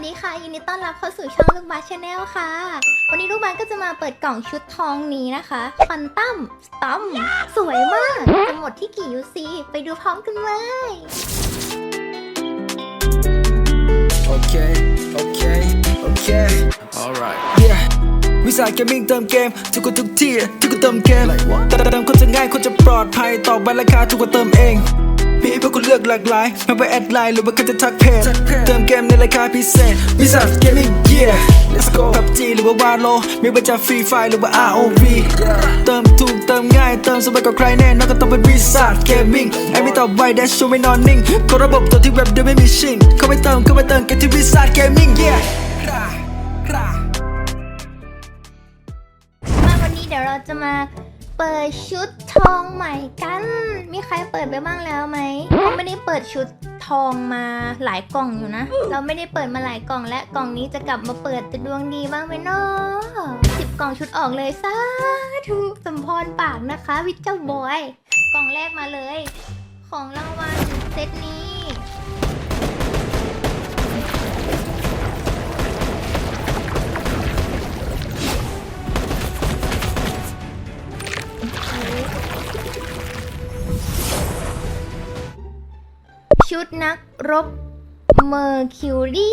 วัสดีค่ะ ยินดีต้อนรับเข้าสู่ช่องลูกบาสชาแนลค่ะ วันนี้ลูกบาสก็จะมาเปิดกล่องชุดทองนี้นะคะควันตั้มสตัมสวยมากจะหมดที่กี่ยูซีไปดูพร้อมกันเลย Okay, okay, okay. Alright. Yeah. วิสาหกิจมิ่งเติมเกม ทุกคนทุกที่ทุกคนเติมเกมเติมเติมคนจะง่ายคนจะปลอดภัยตอบใบราคาทุกคนเติมเอง มีให้พวกคุณเลือกหลากหลายไม่ว่าแอดไลน์หรือว่าก็จะทักเพจเติมเกมในราคาพิเศษวิสาหกิจมิ่ง yeah let's go PUBG หรือว่าวาโลไม่ว่าจะฟรีไฟหรือว่า ROV เติมถูกเติมง่ายเติมสบายกว่าใครแน่นอนก็ต้องเป็นวิสาหกิจเกมมิ่งไอ้ไม่ตอบไวแดชชูไม่นอนนิ่งกดระบบตัวที่เว็บโดยไม่มีชิงเข้าไปเติมเข้าไปเติมกันที่วิสาหกิจเกมมิ่ง yeah มาวันนี้เดี๋ยวเราจะมาเปิดชุด ทองใหม่กัน มีใครเปิดไปบ้างแล้วไหมเราไม่ได้เปิดชุดทองมาหลายกล่องอยู่นะ เราไม่ได้เปิดมาหลายกล่องและกล่องนี้จะกลับมาเปิดจะดวงดีบ้างไหมเนาะสิบกล่องชุดออกเลยสาธุสมพรปากนะคะ วิจเจ้าบอย กล่องแรกมาเลย ของรางวัลเซตนี้ นักรบเมอร์คิวรี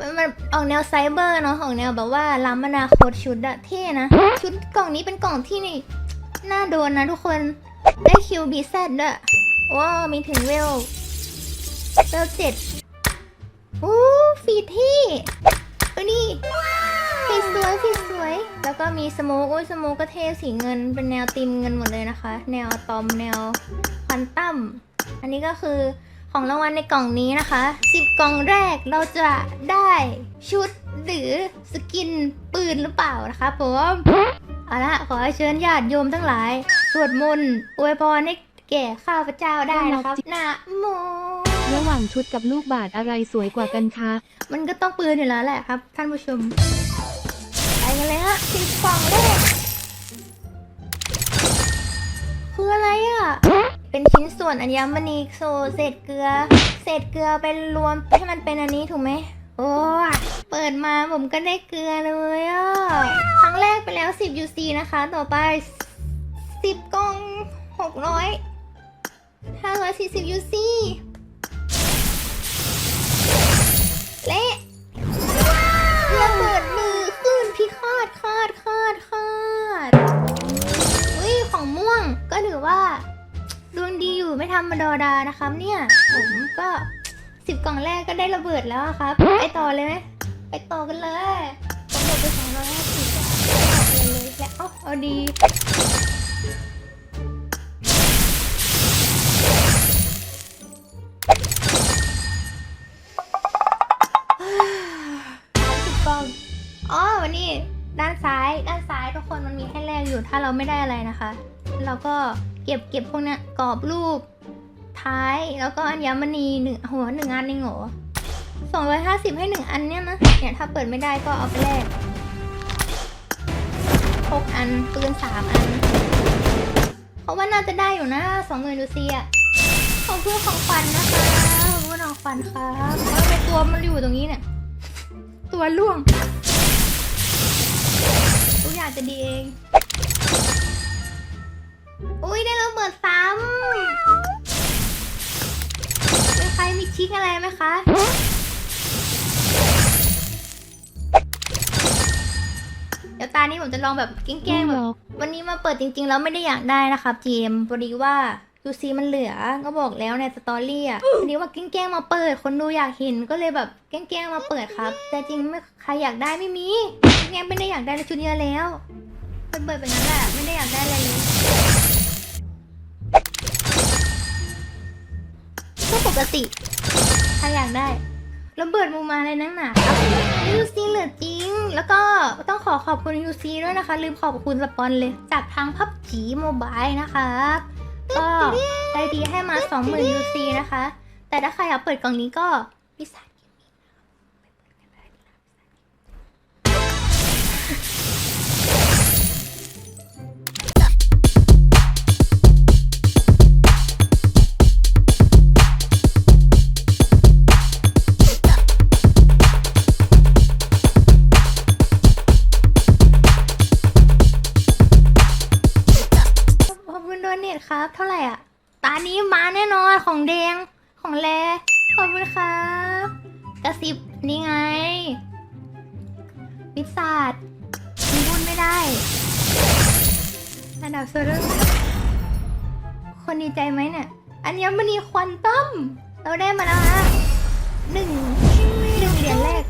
มันมันออกแนวไซเบอร์เนาะออกแนวแบบว่าล้ำอนาคตชุดอะเท่นะ ชุดกล่องนี้เป็นกล่องที่นี่น่าโดนนะทุกคน ได้คิวบีแซดด้วยว้าวมีถึงเวลเวลเจ็ดโอ้ฟีดที่เออนี่ฟีสวยฟีสวย แล้วก็มีสโมกโอ้ยสโมกก็เท่สีเงิน เป็นแนวตีมเงินหมดเลยนะคะ แนวตอมแนวควันตั้มอันนี้ก็คือ ของรางวัลในกล่องนี้นะคะ 10 กล่องแรกเราจะได้ชุดหรือสกินปืนหรือเปล่านะคะผมเอาละขอเชิญญาติโยมทั้งหลาย สวดมนต์อวยพรให้แก่ข้าพเจ้าได้นะครับนะโมระหว่างชุดกับลูกบาศก์อะไรสวยกว่ากันคะมันก็ต้องปืนอยู่แล้วแหละครับ ท่านผู้ชมไปกันเลยฮะสิบกล่องแรกคืออะไรอะ เป็นชิ้นส่วนอัญมณีโซเศษเกลือ เศษเกลือไปรวมให้มันเป็นอันนี้ถูกไหมโอ้เปิดมาผมก็ได้เกลือเลยอะครั้งแรกไปแล้ว 10 UC นะคะ ต่อไป 10กล่อง600 540 UC เละระเบิดมือขึ้นพิฆาตคาดคาดคาดอุ้ยของม่วงก็ถือว่า ดีอยู่ไม่ธรรมดานะครับ เนี่ย ผมก็สิบกล่องแรกก็ได้ระเบิดแล้วอะครับ ไปต่อเลยไหมไปต่อกันเลยผมหมดไปสองร้อยห้าสิบอะเลยและเอาเอาดีสิบกล่องอ๋อวันนี้ด้านซ้ายด้านซ้ายทุกคนมันมีให้แลกอยู่ถ้าเราไม่ได้อะไรนะคะ เราก็ เก็บเก็บพวกเนี้ยกรอบรูป ท้ายแล้วก็อัญมณีหนึ่งหัวหนึ่งอันเองเหรอสองร้อยห้าสิบให้หนึ่งอันเนี่ยนะเนี่ยถ้าเปิดไม่ได้ก็เอาไปแลกหกอันปืนสามอัน เพราะว่าน่าจะได้อยู่นะสองหมื่นดูซีอะขอบคุณของขวัญนะคะขอบคุณของขวัญครับทำไมตัวมันอยู่ตรงนี้เนี่ย ตัวล่วงทุกอย่างจะดีเอง อุ้ยได้ระเบิดซ้ำมีใครมีชิคอะไรไหมคะ เดี๋ยวตานี้ผมจะลองแบบแกล้งๆแบบวันนี้มาเปิดจริงๆ แล้วไม่ได้อยากได้นะครับจีมพอดีว่ายูซีมันเหลือ ก็บอกแล้วในสตอรี่อะพอดีว่าแกล้งๆมาเปิด คนดูอยากเห็นก็เลยแบบแกล้งๆมาเปิดครับ แต่จริงไม่ใครอยากได้ไม่มีแกล้งไม่ได้อยากได้ชุดเยอะแล้วเปิดเปิดๆไปนั้นแหละไม่ได้อยากได้อะไรเลย ก็ปกติใครอยากได้ระเบิดมูมาเลยนังหนาครับยูซีเหลือจริง แล้วก็ต้องขอขอบคุณยูซีด้วยนะคะ ลืมขอบคุณสปอนเลย จากทางพับจีโมบายนะคะก็ใจดีให้มา 20,000 UC นะคะ แต่ถ้าใครอยากเปิดกล่องนี้ก็พิสา ควอนตัมเราได้มาแล้วฮะหนึ่งหนึ่งเหรียญแรก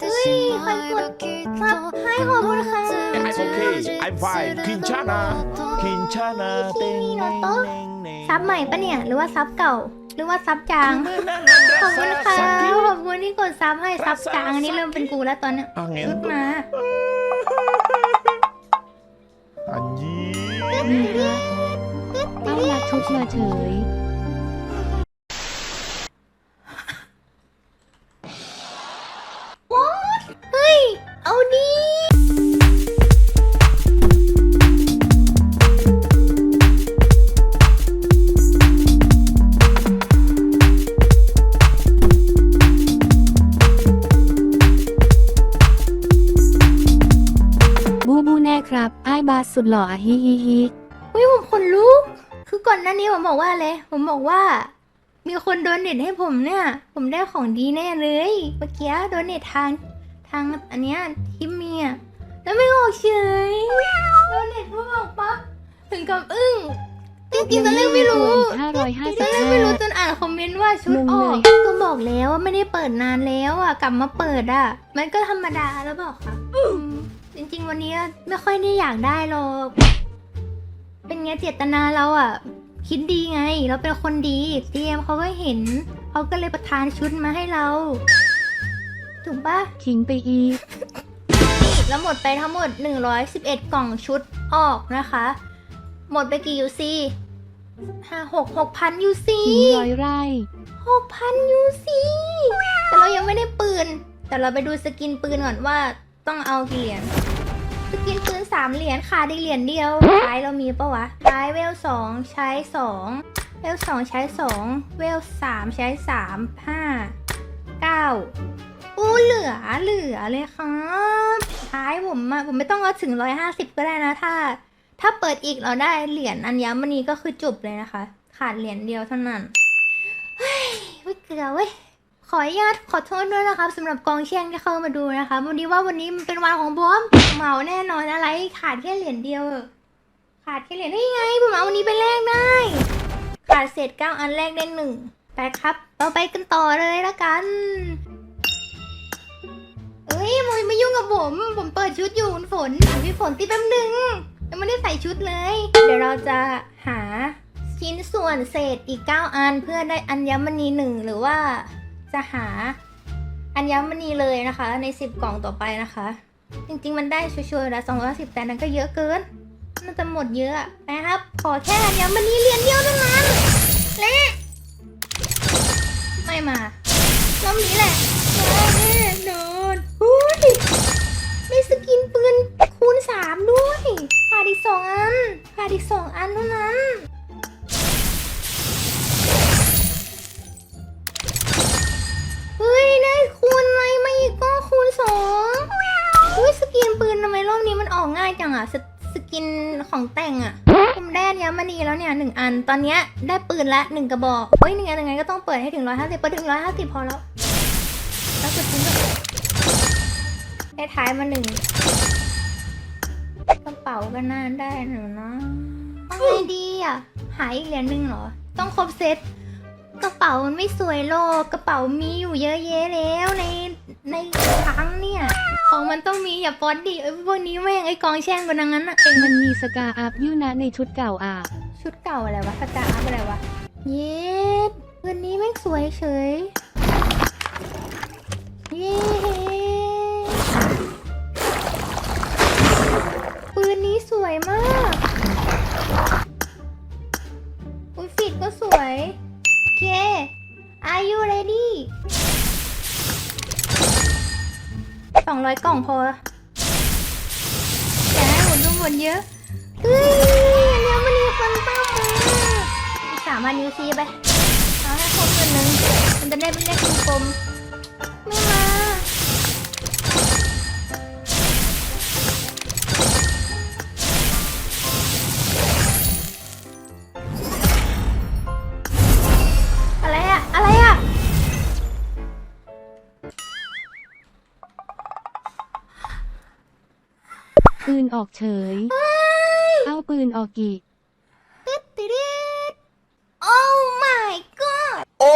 เฮ้ยใครกดซับให้ขอบคุณค่ะ I'm okay. I'm fine. Kinchana. Kinchana. Ting, ning, ning, ning. ซับใหม่ปะเนี่ย หรือว่าซับเก่า หรือว่าซับจาง ขอบคุณค่ะ ขอบคุณที่กดซับให้ซับจางอันนี้เริ่มเป็นกูแล้วตอนเนี้ย Angin ชุด tuh. มา Anjing. มีรักเอ้าลักชุดมาเฉย บไอ้ายบาสสุดหล่ออะฮิฮิฮิเฮ้ยผมขนลุก คือก่อนหน้านี้ผมบอกว่าอะไร ผมบอกว่า มีคนโดนเน็ตให้ผมเนี่ย ผมได้ของดีแน่เลย เมื่อกี้โดนเน็ตทางทางอันเนี้ยที่เมียแล้วไม่ออกเฉยโดนเน็ตผู้บอกปั๊บถึงกับอึ้งจริงๆตอนแรกไม่รู้ห้าร้อยห้าตสิอบนแรกห้าไม่รู้จนอ่านคอมเมนต์ว่าชุดงงอเลอกยก็บอกแล้วว่าไม่ได้เปิดนานแล้วอะ กลับมาเปิดอะ มันก็ธรรมดาแล้วบอกค่ะอืม จริงๆ วันนี้ไม่ค่อยได้อยากได้หรอก เป็นไงเจตนาเราอะคิดดีไง เราเป็นคนดีเตรียมเขาก็เห็น เขาก็เลยประทานชุดมาให้เรา ถูกปะขิงไปอีกนี่แล้วหมดไปทั้งหมด 111 กล่องชุดออกนะคะ หมดไปกี่ยูซีห้าหกหกพันยูซีขิงร้อยไร่ หกพันยูซีแต่เรายังไม่ได้ปืน แต่เราไปดูสกินปืนก่อนว่าต้องเอากี่เหรียญสกินปืน สามเหรียญขาดอีกเหรียญเดียวท้ายเรามีปะวะท้ายเวลสองใช้สองเวลสองใช้สองเวลสามใช้สามห้าเก้าอู้เหลือเหลือเลยครับท้ายผมอะผมไม่ต้องเอาถึงร้อยห้าสิบก็ได้นะถ้า ถ้าเปิดอีกเราได้เหรียญอัญมณีก็คือจบเลยนะคะ ขาดเหรียญเดียวเท่านั้นเฮ้ยไม่เกลือเว้ย ขออนุญาตขอโทษด้วยนะครับสำหรับกองเชียงที่เข้ามาดูนะคะวันนี้ว่าวันนี้มันเป็นวันของบอมเหมาแน่นอนอะไรขาดแค่เหรียญเดียว ขาดแค่เหรียญนี่ไงผมเอาวันนี้ไปแลกได้ ขาดเศษเก้าอันแรกได้หนึ่งไปครับเราไปกันต่อเลยละกันเอ้ยมึงไม่ยุ่งกับผม ผมเปิดชุดอยู่คุณฝนพี่ฝนตีแป๊บหนึงยังไม่ได้ใส่ชุดเลย เดี๋ยวเราจะหาชิ้นส่วนเศษอีก 9 อันเพื่อได้อัญมณีหนึ่งหรือว่า จะหาอัญมณีเลยนะคะ ใน 10 กล่องต่อไปนะคะ จริงๆ มันได้ชัวร์ๆละ210แต่นั้นก็เยอะเกินน่าจะหมดเยอะนะครับ ขอแค่อัญมณีเหรียญเดียวเท่านั้นและไม่มารอบนี้แหละมาแน่นอนอุ้ยได้สกินปืนคูณ3ด้วยขาดอีกสองอันขาดอีกสองอันเท่านั้น กก็คูณสองอุ้ยสกินปืนทำไมรอบนี้มันออกง่ายจังอะสสกินของแต่งอะผมได้อัญมณีแล้วเนี่ยหนึ่งอัน ตอนเนี้ยได้ปืนละหนึ่งกระบอกเฮ้ยหนึ่งอันยังไงก็ต้องเปิดให้ถึงร้อยห้าสิบเปิดถึงร้อยห้าสิบพอแล้ว แล้วสุดทิ้งก็ได้ท้ายมาหนึ่งกระเป๋าก็น่าได้หนูนะเอาไงดีอะหายอีกเหรียญหนึ่งเหรอ ต้องครบเซตกระเป๋ามันไม่สวยหรอกกระเป๋ามีอยู่เยอะแยะแล้วใน ในครั้งเนี่ย ของมันต้องมีอย่าป๊อดดิไอ้พวกนี้แม่งไอ้กองแช่งกันดังนั้นอะเองมันมีสกาอัพยูนะในชุดเก่าอะ ชุดเก่าอะไรวะสตาร์อัพอะไรวะ เย็ดวันนี้แม่งสวยเฉย เย้ ร้อยกล่องพออย่าให้หมดทั้งหมดเยอะเฮ้ยอันเนี้ยมันมีคนตั้งมาอีกสามพันยูซีไปเอาให้ครบเงินหนึ่งมันจะได้เป็นเลขกลมๆไม่มา ปืนออกเฉย เอาปืนออกกี่ติดติดติดโอ้ my god โอ้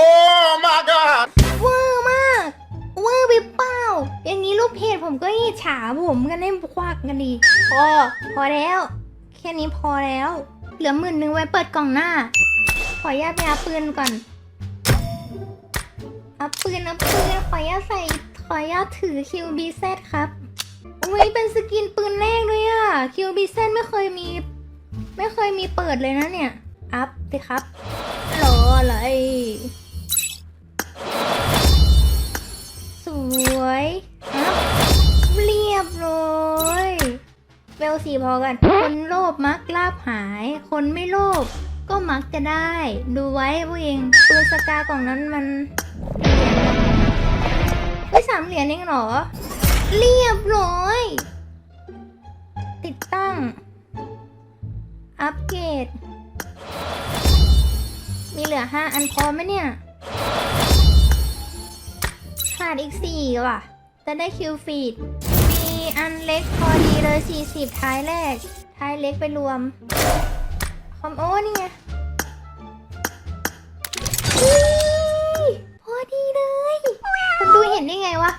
my god เวอร์มาก เวอร์ไปเปล่าอย่างนี้ลูกเพจผมก็อิจฉาผมกันให้ควักกันดี พอ พอแล้ว แค่นี้พอแล้ว เหลือหมื่นหนึ่งไว้เปิดกล่องหน้า ขออนุญาตไปเอาปืนก่อนเอาปืนเอาปืนขออนุญาตใส่ขออนุญาตถือ QBZ ครับ อุ้ยเป็นสกินปืนแรกเลยอะ QBZ ไม่เคยมี ไม่เคยมีเปิดเลยนะเนี่ย อัพสิครับรออะไร สวยอัพเรียบร้อยเวลสีพอกัน คนโลภมักลาบหาย คนไม่โลภก็มักจะได้ ดูไว้พวกเองปืนสกากล่องนั้นมันเหรียญไม่สามเหรียญเองเหรอ เรียบร้อย อัปเกรด มีเหลือห้าอันพอไหมเนี่ยขาดอีกสี่ว่ะ จะได้คิวฟีด มีอันเล็กพอดีเลย 40 ท้ายแรก ท้ายเล็กไปรวม คอมโอ้นี่ไง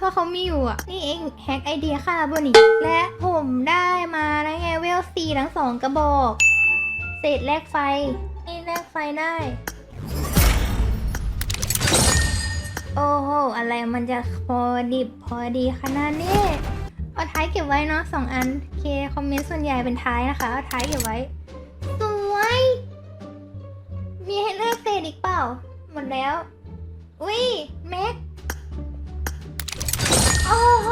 ได้ไงวะเขามีอยู่อะ นี่เองแฮกไอเดียค่าบนี่และผมได้มาแล้วไงเวลซีทั้งสองกระบอก เศษแลกไฟ นี่แลกไฟได้ โอ้โห อะไรมันจะพอดิบพอดีขนาดนี้ เอาท้ายเก็บไว้เนาะสองอันโอเค คอมเมนต์ส่วนใหญ่เป็นท้ายนะคะ เอาท้ายเก็บไว้ สวย มีให้เลือกเศษอีกเปล่า หมดแล้ว อุ้ยแม็ก โอ้โห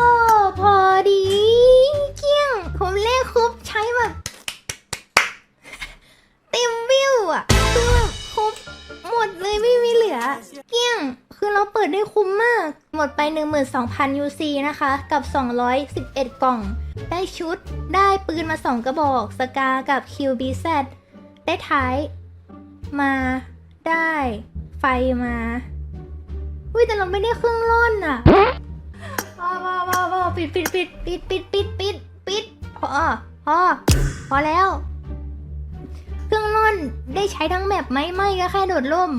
พอดีเกี้ยง ผมเลขครบใช้แบบเต็มวิวอะคือแบบครบหมดเลยไม่มีเหลือ เกี้ยง คือเราเปิดได้คุ้มมาก หมดไป 12,000 UC นะคะ กับ 211 กล่อง ได้ชุดได้ปืนมา 2 กระบอก สกากับ QBZ ได้ท้าย มาได้ไฟมาอุ้ยแต่เราไม่ได้เครื่องร่อนอะ ว้าวว้าวว้าวปิดปิดปิดปิดปิดปิดปิดปิดพอพอพอแล้ว เครื่องร่อนได้ใช้ทั้งแมปไหมไม่ก็แค่โดดร่ม